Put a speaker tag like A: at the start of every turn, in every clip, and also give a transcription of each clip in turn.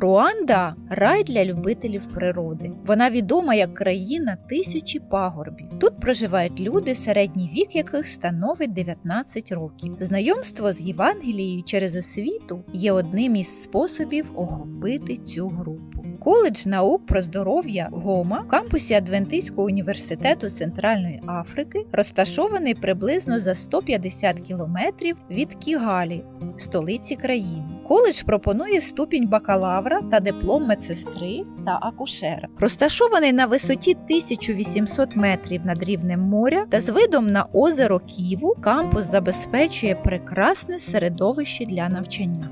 A: Руанда рай для любителів природи. Вона відома як країна тисячі пагорбів. Тут проживають люди, середній вік яких становить 19 років. Знайомство з Євангелією через освіту є одним із способів охопити цю групу. Коледж наук про здоров'я ГОМА в кампусі Адвентистського університету Центральної Африки розташований приблизно за 150 кілометрів від Кігалі, столиці країни. Коледж пропонує ступінь бакалавра та диплом медсестри та акушера. Розташований на висоті 1800 метрів над рівнем моря та з видом на озеро Ківу, кампус забезпечує прекрасне середовище для навчання.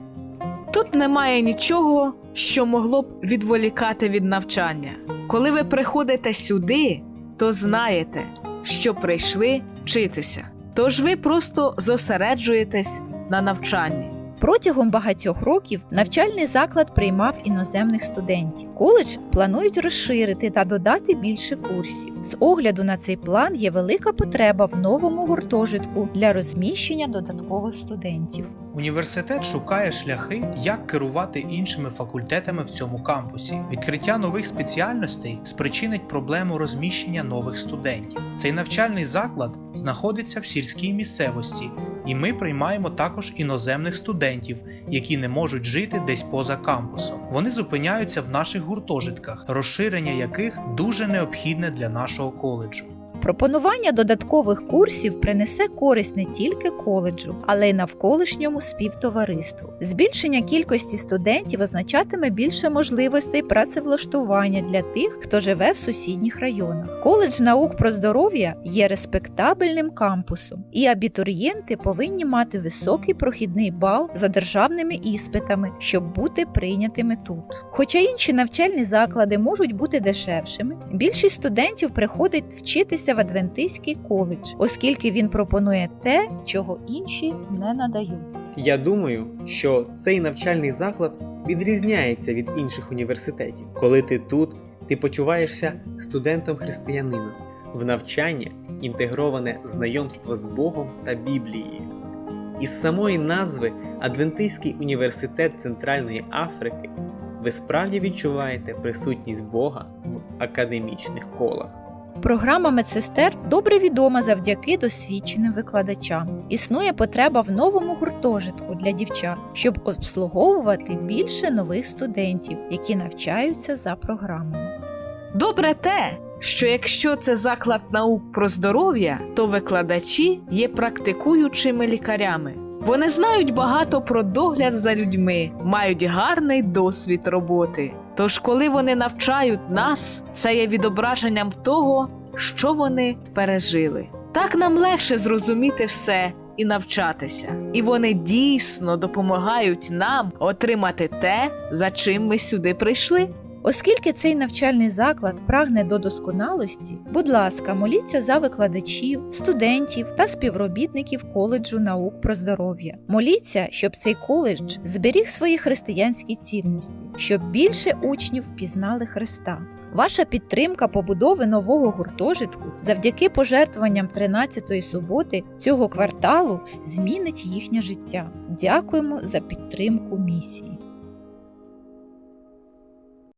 B: Тут немає нічого, що могло б відволікати від навчання. Коли ви приходите сюди, то знаєте, що прийшли вчитися. Тож ви просто зосереджуєтесь на навчанні.
A: Протягом багатьох років навчальний заклад приймав іноземних студентів. Коледж планують розширити та додати більше курсів. З огляду на цей план є велика потреба в новому гуртожитку для розміщення додаткових студентів.
C: Університет шукає шляхи, як керувати іншими факультетами в цьому кампусі. Відкриття нових спеціальностей спричинить проблему розміщення нових студентів. Цей навчальний заклад знаходиться в сільській місцевості, і ми приймаємо також іноземних студентів, які не можуть жити десь поза кампусом. Вони зупиняються в наших гуртожитках, розширення яких дуже необхідне для нашого коледжу.
A: Пропонування додаткових курсів принесе користь не тільки коледжу, але й навколишньому співтовариству. Збільшення кількості студентів означатиме більше можливостей працевлаштування для тих, хто живе в сусідніх районах. Коледж наук про здоров'я є респектабельним кампусом, і абітурієнти повинні мати високий прохідний бал за державними іспитами, щоб бути прийнятими тут. Хоча інші навчальні заклади можуть бути дешевшими, більшість студентів приходить вчитися в Адвентистський коледж, оскільки він пропонує те, чого інші не надають.
D: Я думаю, що цей навчальний заклад відрізняється від інших університетів. Коли ти тут, ти почуваєшся студентом-християнином. В навчання інтегроване знайомство з Богом та Біблією. Із самої назви Адвентистський університет Центральної Африки ви справді відчуваєте присутність Бога в академічних колах.
A: Програма медсестер добре відома завдяки досвідченим викладачам. Існує потреба в новому гуртожитку для дівчат, щоб обслуговувати більше нових студентів, які навчаються за програмою.
B: Добре те, що якщо це заклад наук про здоров'я, то викладачі є практикуючими лікарями. Вони знають багато про догляд за людьми, мають гарний досвід роботи. Тож, коли вони навчають нас, це є відображенням того, що вони пережили. Так нам легше зрозуміти все і навчатися. І вони дійсно допомагають нам отримати те, за чим ми сюди прийшли.
A: Оскільки цей навчальний заклад прагне до досконалості, будь ласка, моліться за викладачів, студентів та співробітників коледжу наук про здоров'я. Моліться, щоб цей коледж зберіг свої християнські цінності, щоб більше учнів впізнали Христа. Ваша підтримка побудови нового гуртожитку завдяки пожертвуванням 13-ї суботи цього кварталу змінить їхнє життя. Дякуємо за підтримку місії.